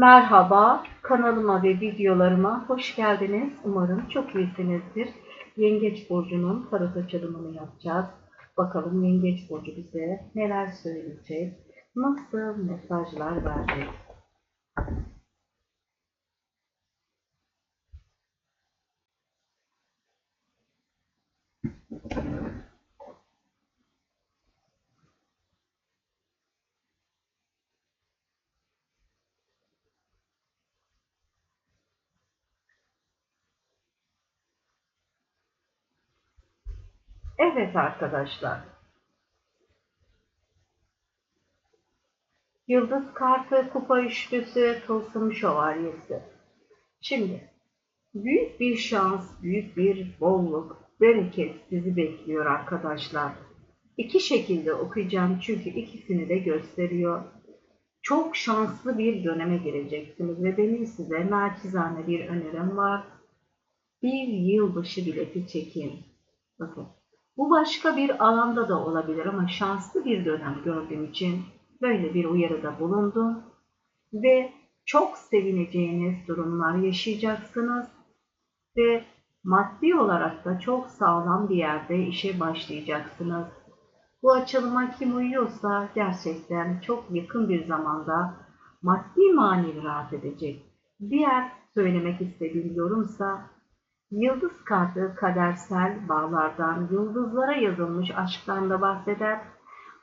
Merhaba, kanalıma ve videolarıma hoş geldiniz. Umarım çok iyisinizdir. Yengeç Burcu'nun tarot açılımını yapacağız. Bakalım Yengeç Burcu bize neler söyleyecek, nasıl mesajlar verecek. Evet arkadaşlar. Yıldız kartı, kupa üçlüsü, tılsım şövalyesi. Şimdi büyük bir şans, büyük bir bolluk, bereket sizi bekliyor arkadaşlar. İki şekilde okuyacağım çünkü ikisini de gösteriyor. Çok şanslı bir döneme gireceksiniz ve benim size naçizane bir önerim var. Bir yılbaşı bileti çekin. Bakın bu başka bir alanda da olabilir ama şanslı bir dönem gördüğüm için böyle bir uyarıda bulundum. Ve çok sevineceğiniz durumlar yaşayacaksınız. Ve maddi olarak da çok sağlam bir yerde işe başlayacaksınız. Bu açılıma kim uyuyorsa gerçekten çok yakın bir zamanda maddi manevi rahat edecek. Diğer söylemek istediğim yorumsa Yıldız kartı kadersel bağlardan, yıldızlara yazılmış aşktan da bahseder.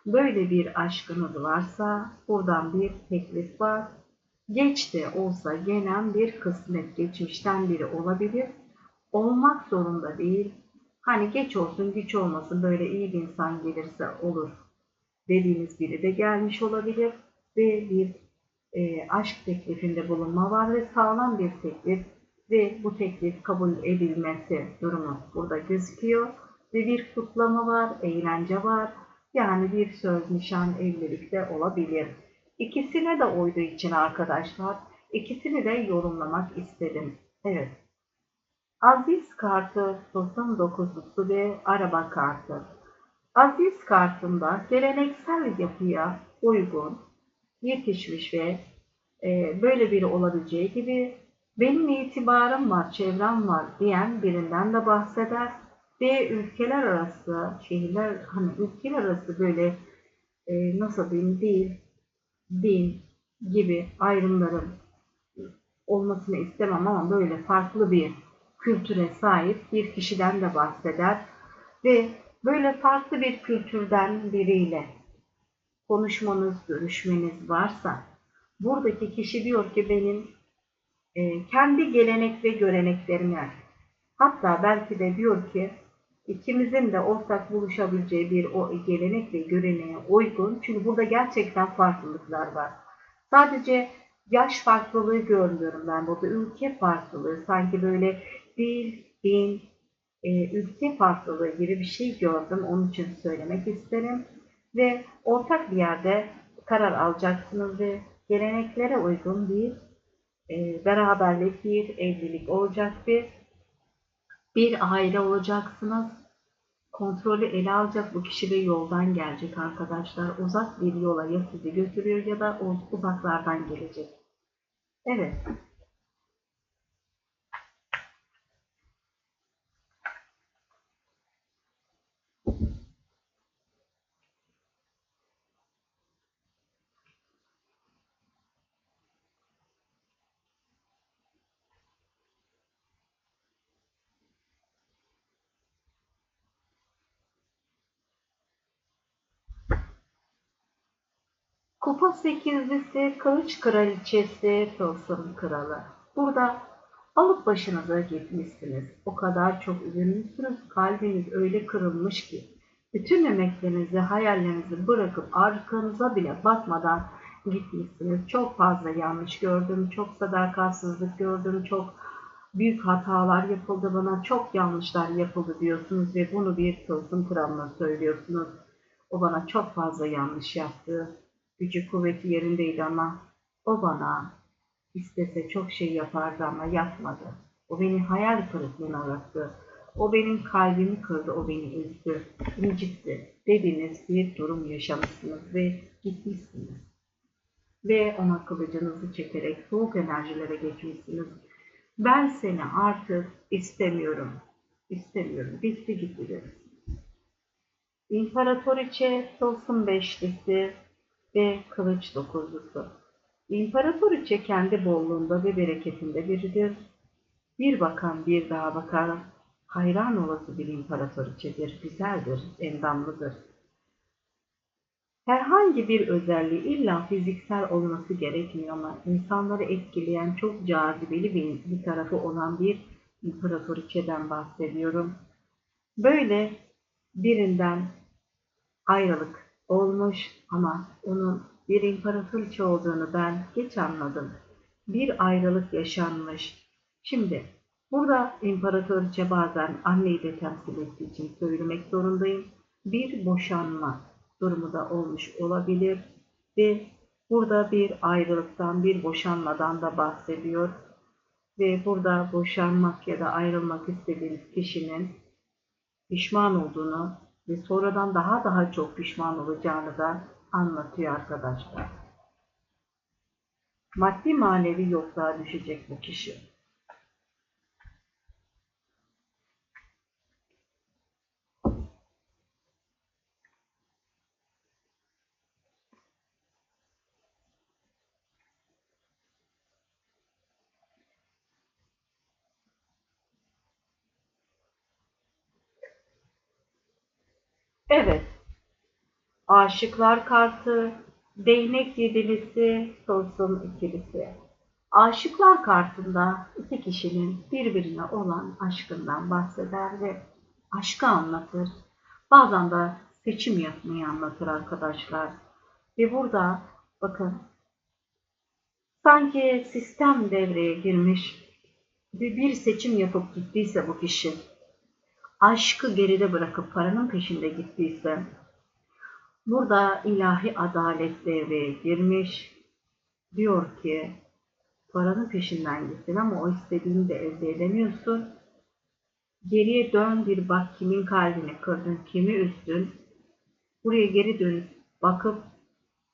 Böyle bir aşkınız varsa buradan bir teklif var. Geç de olsa gelen bir kısmet geçmişten biri olabilir. Olmak zorunda değil. Hani geç olsun güç olmasın böyle iyi bir insan gelirse olur dediğiniz biri de gelmiş olabilir. Ve bir e, aşk teklifinde bulunma var ve sağlam bir teklif ve bu teklif kabul edilmesi durumu burada gözüküyor. Ve bir kutlama var, eğlence var. Yani bir söz, nişan, evlilik olabilir. İkisine de uyduğu için arkadaşlar, ikisini de yorumlamak istedim. Evet. Aziz kartı, tılsım dokuzlusu ve araba kartı. Aziz kartında geleneksel yapıya uygun, yetişmiş ve e, böyle biri olabileceği gibi benim itibarım var, çevrem var diyen birinden de bahseder. Ve ülkeler arası, şehirler, hani ülkeler arası böyle e, nasıl diyeyim değil, din gibi ayrımların olmasını istemem ama böyle farklı bir kültüre sahip bir kişiden de bahseder. Ve böyle farklı bir kültürden biriyle konuşmanız, görüşmeniz varsa buradaki kişi diyor ki benim e, kendi gelenek ve göreneklerine hatta belki de diyor ki ikimizin de ortak buluşabileceği bir o gelenek ve göreneğe uygun. Çünkü burada gerçekten farklılıklar var. Sadece yaş farklılığı görmüyorum ben burada. Ülke farklılığı sanki böyle dil, din, e, ülke farklılığı gibi bir şey gördüm. Onun için söylemek isterim. Ve ortak bir yerde karar alacaksınız ve geleneklere uygun bir e, beraberlik, bir evlilik olacak bir bir aile olacaksınız. Kontrolü ele alacak bu kişi de yoldan gelecek arkadaşlar. Uzak bir yola ya sizi götürüyor ya da uzaklardan gelecek. Evet. Kupa sekizlisi, kılıç kraliçesi, tılsım kralı. Burada alıp başınıza gitmişsiniz. O kadar çok üzülmüşsünüz, kalbiniz öyle kırılmış ki. Bütün emeklerinizi, hayallerinizi bırakıp arkanıza bile bakmadan gitmişsiniz. Çok fazla yanlış gördüm, çok sadakatsizlik gördüm, çok büyük hatalar yapıldı bana, çok yanlışlar yapıldı diyorsunuz ve bunu bir tılsım kralına söylüyorsunuz. O bana çok fazla yanlış yaptı Gücü kuvveti yerindeydi ama o bana istese çok şey yapardı ama yapmadı. O beni hayal kırıklığına uğrattı. O benim kalbimi kırdı, o beni üzdü, incitti dediğiniz bir durum yaşamışsınız ve gitmişsiniz. ve ona kılıcınızı çekerek soğuk enerjilere geçmişsiniz. Ben seni artık istemiyorum. İstemiyorum. Bitti gitti diyoruz. İmparatoriçe tılsım beşlisi ve kılıç dokuzlusu. İmparatoriçe kendi bolluğunda ve bereketinde biridir. Bir bakan bir daha bakar. Hayran olası bir imparatoriçedir. Güzeldir, endamlıdır. Herhangi bir özelliği illa fiziksel olması gerekmiyor ama insanları etkileyen çok cazibeli bir, bir tarafı olan bir imparatoriçeden bahsediyorum. Böyle birinden ayrılık olmuş ama onun bir imparatoriçe olduğunu ben geç anladım. Bir ayrılık yaşanmış. Şimdi burada imparatoriçe bazen anneyi de temsil ettiği için söylemek zorundayım. Bir boşanma durumu da olmuş olabilir ve burada bir ayrılıktan, bir boşanmadan da bahsediyor. Ve burada boşanmak ya da ayrılmak istediğiniz kişinin pişman olduğunu ve sonradan daha daha çok pişman olacağını da anlatıyor arkadaşlar. Maddi manevi yokluğa düşecek bu kişi. Evet. Aşıklar kartı, değnek yedilisi, tılsım ikilisi. Aşıklar kartında iki kişinin birbirine olan aşkından bahseder ve aşkı anlatır. Bazen de seçim yapmayı anlatır arkadaşlar. Ve burada bakın sanki sistem devreye girmiş ve bir seçim yapıp gittiyse bu kişi aşkı geride bırakıp paranın peşinde gittiyse, burada ilahi adalet devreye girmiş. Diyor ki, paranın peşinden gittin ama o istediğini de elde edemiyorsun. Geriye dön bir bak kimin kalbini kırdın, kimi üzdün. Buraya geri dönüp bakıp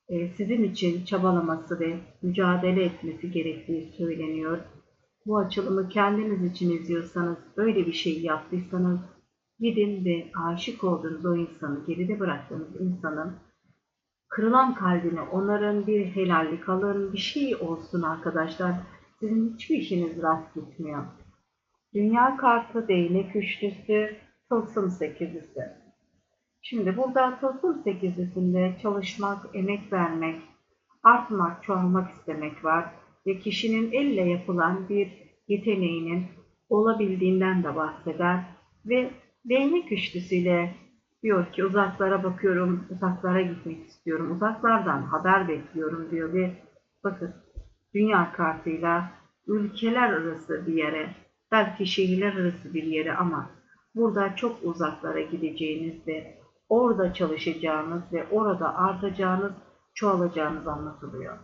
e, sizin için çabalaması ve mücadele etmesi gerektiği söyleniyor. Bu açılımı kendiniz için izliyorsanız, böyle bir şey yaptıysanız Gidin ve aşık olduğunuz o insanı, geride bıraktığınız insanın kırılan kalbini onların bir helallik alın, bir şey olsun arkadaşlar. Sizin hiçbir işiniz rast gitmiyor. Dünya kartı, değnek üçlüsü, tılsım sekizlisi. Şimdi burada tılsım sekizlisinde çalışmak, emek vermek, artmak, çoğalmak istemek var ve kişinin elle yapılan bir yeteneğinin olabildiğinden de bahseder ve Değnek üçlüsüyle diyor ki uzaklara bakıyorum, uzaklara gitmek istiyorum, uzaklardan haber bekliyorum diyor ve bakın dünya kartıyla ülkeler arası bir yere, belki şehirler arası bir yere ama burada çok uzaklara gideceğiniz ve orada çalışacağınız ve orada artacağınız, çoğalacağınız anlatılıyor.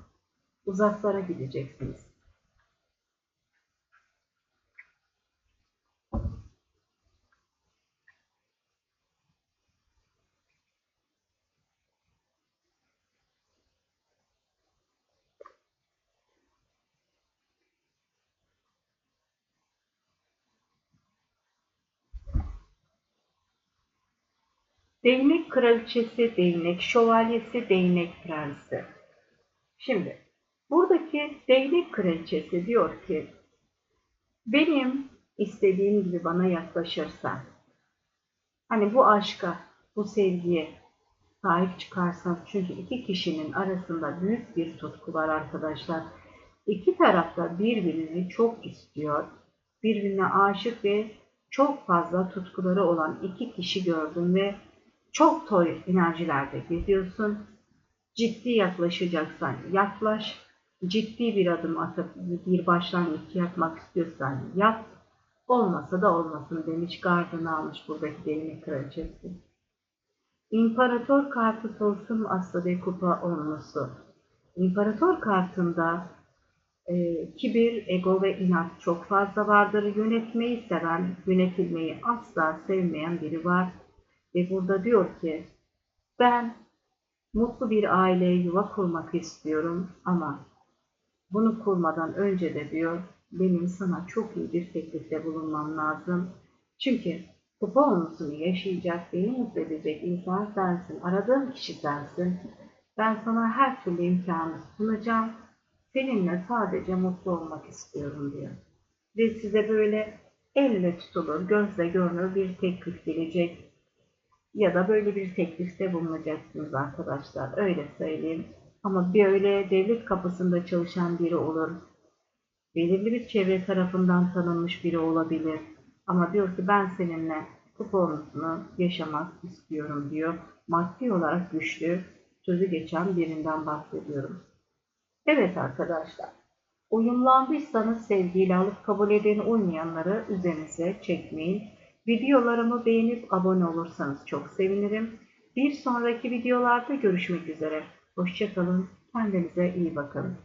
Uzaklara gideceksiniz. Değnek kraliçesi, değnek şövalyesi, değnek prensi. Şimdi buradaki değnek kraliçesi diyor ki benim istediğim gibi bana yaklaşırsan hani bu aşka, bu sevgiye sahip çıkarsan çünkü iki kişinin arasında büyük bir tutku var arkadaşlar. İki tarafta birbirini çok istiyor. Birbirine aşık ve çok fazla tutkuları olan iki kişi gördüm ve çok toy enerjilerde geziyorsun. Ciddi yaklaşacaksan yaklaş. Ciddi bir adım atıp bir başlangıç yapmak istiyorsan yap. Olmasa da olmasın demiş gardını almış buradaki değnek kraliçesi. İmparator kartı tılsım aslı ve kupa onlusu. İmparator kartında e, kibir, ego ve inat çok fazla vardır. Yönetmeyi seven, yönetilmeyi asla sevmeyen biri var. Ve burada diyor ki ben Mutlu bir aile, yuva kurmak istiyorum ama bunu kurmadan önce de diyor benim sana çok iyi bir teklifte bulunmam lazım. Çünkü kupa olmasını yaşayacak, beni mutlu edecek insan sensin, aradığım kişi sensin. Ben sana her türlü imkanı sunacağım. Seninle sadece mutlu olmak istiyorum diyor. Ve size böyle elle tutulur, gözle görünür bir teklif gelecek. Ya da böyle bir teklifte bulunacaksınız arkadaşlar. Öyle söyleyeyim. Ama bir öyle devlet kapısında çalışan biri olur. Belirli bir çevre tarafından tanınmış biri olabilir. Ama diyor ki ben seninle kuponusunu yaşamak istiyorum diyor. Maddi olarak güçlü, sözü geçen birinden bahsediyorum. Evet arkadaşlar. Uyumlandıysanız sevgiyle alıp kabul edeni uymayanları üzerinize çekmeyin. Videolarımı beğenip abone olursanız çok sevinirim. Bir sonraki videolarda görüşmek üzere. Hoşçakalın. Kendinize iyi bakın.